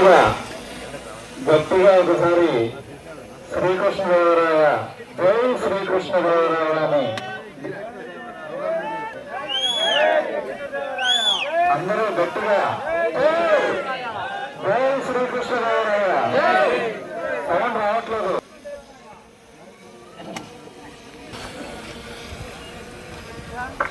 గట్టిగా గట్టిగా ఒకసారి శ్రీకృష్ణదేవరాయ జై శ్రీకృష్ణదేవరాయని అందరూ గట్టిగా జై శ్రీకృష్ణదేవరాయ సౌండ్ రావట్లేదు Thank you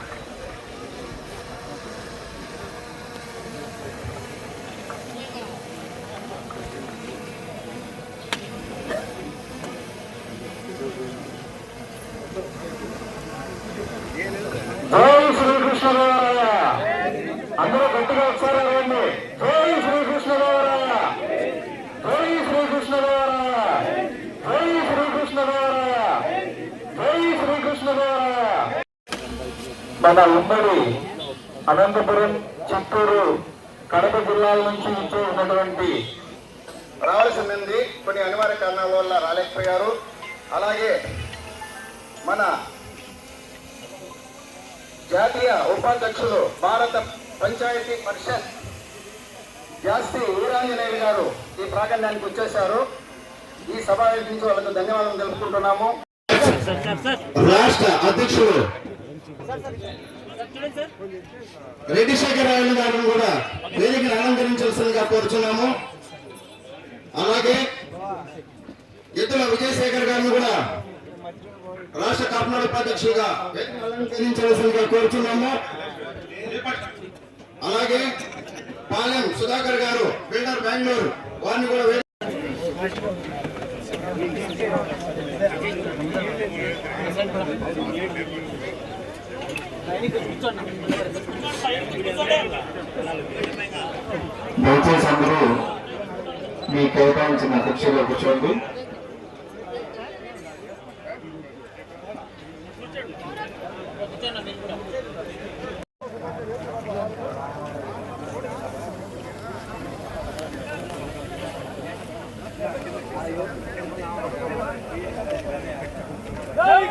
శ్రీకృష్ణదేవరాయ అందరూ గట్టిగా ఒకసారి అడగండి. జై శ్రీకృష్ణదేవరాయ జై శ్రీకృష్ణదేవరాయ జై శ్రీకృష్ణదేవరాయ జై శ్రీకృష్ణదేవరాయ మన ఉమ్మడి అనంతపురం చిత్తూరు కడప జిల్లాల నుంచి ఇచ్చే ఉన్నటువంటి రావాల్సింది కొన్ని అనివార్య కారణాల వల్ల రాలేకపోయారు. అలాగే మన జాతీయ ఉపాధ్యక్షులు భారత పంచాయతీ పరిషత్ జాస్తి వీరాంజనేయులు గారు ఈ ప్రాంగణానికి వచ్చేశారు. ఈ సభ నుంచి వాళ్ళకు ధన్యవాదాలు తెలుపుకుంటున్నాము. రాష్ట్ర అధ్యక్షుడు రెడ్డి శేఖరరావు గారిని కూడా వేదికను అలంకరించవలసిందిగా కోరుచున్నాము. అలాగే ఎద్దుల విజయశేఖర్ గారిని కూడా రాష్ట్ర కాపునాడు ఉపాధ్యక్షులుగా వేదికను అలంకరించాల్సిందిగా కోరుచున్నాము. అలాగే పాలెం సుధాకర్ గారు బిల్డర్ బెంగళూరు వారిని కూడా దయచేసి అందరూ మీ కేటాయించిన కుర్చీలో కూర్చోండి. పై పై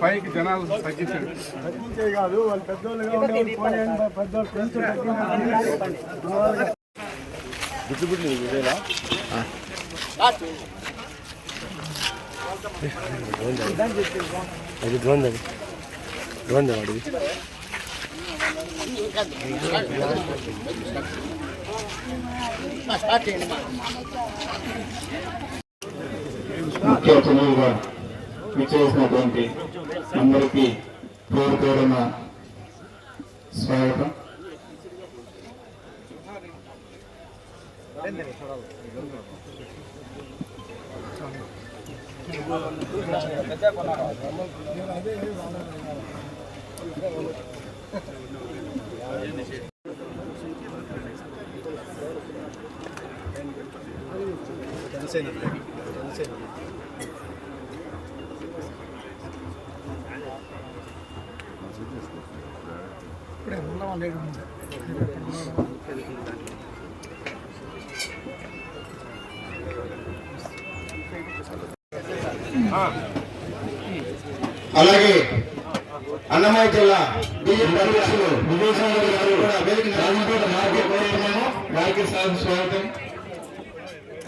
పైకి జనాలు తగ్గించండి కాదు వాళ్ళు పెద్దోళ్ళుగా ఉండేవాళ్ళు పోనీ పెద్దోళ్ళు పెంచు అది డ్రోన్ అది. డ్రోన్ వాడిది ముఖ్య అతిథులుగా విచ్చేసినటువంటి అందరికీ పేరు పేరున స్వాగతం. పెద్ద అలాగే అన్నమయ్య జిల్లా బీజేపీ అధ్యక్షులు విజయసాగర్ గారు కూడా వేదిక మార్కెట్ కోరుతున్నాము వారికి సాగు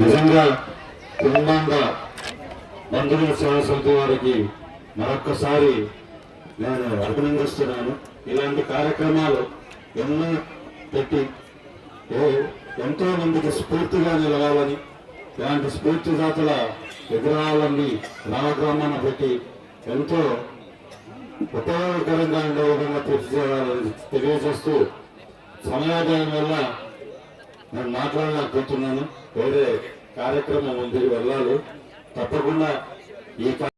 నిజంగా కుటుంబంగా బంధువుల సేవా సమితి వారికి మరొక్కసారి నేను అభినందిస్తున్నాను. ఇలాంటి కార్యక్రమాలు ఎన్నో పెట్టి ఎంతో మందికి స్ఫూర్తిగా నిలవాలని ఇలాంటి స్ఫూర్తిదాతల విగ్రహాలన్నీ గ్రామగ్రామాన పెట్టి ఎంతో ఉపయోగకరంగా ఉండే విధంగా తీర్చిదిద్దాలని తెలియజేస్తూ సమయాదాయం వల్ల నేను మాట్లాడలేకపోతున్నాను వేరే కార్యక్రమం ఉంది వెళ్ళాలి. తప్పకుండా ఈ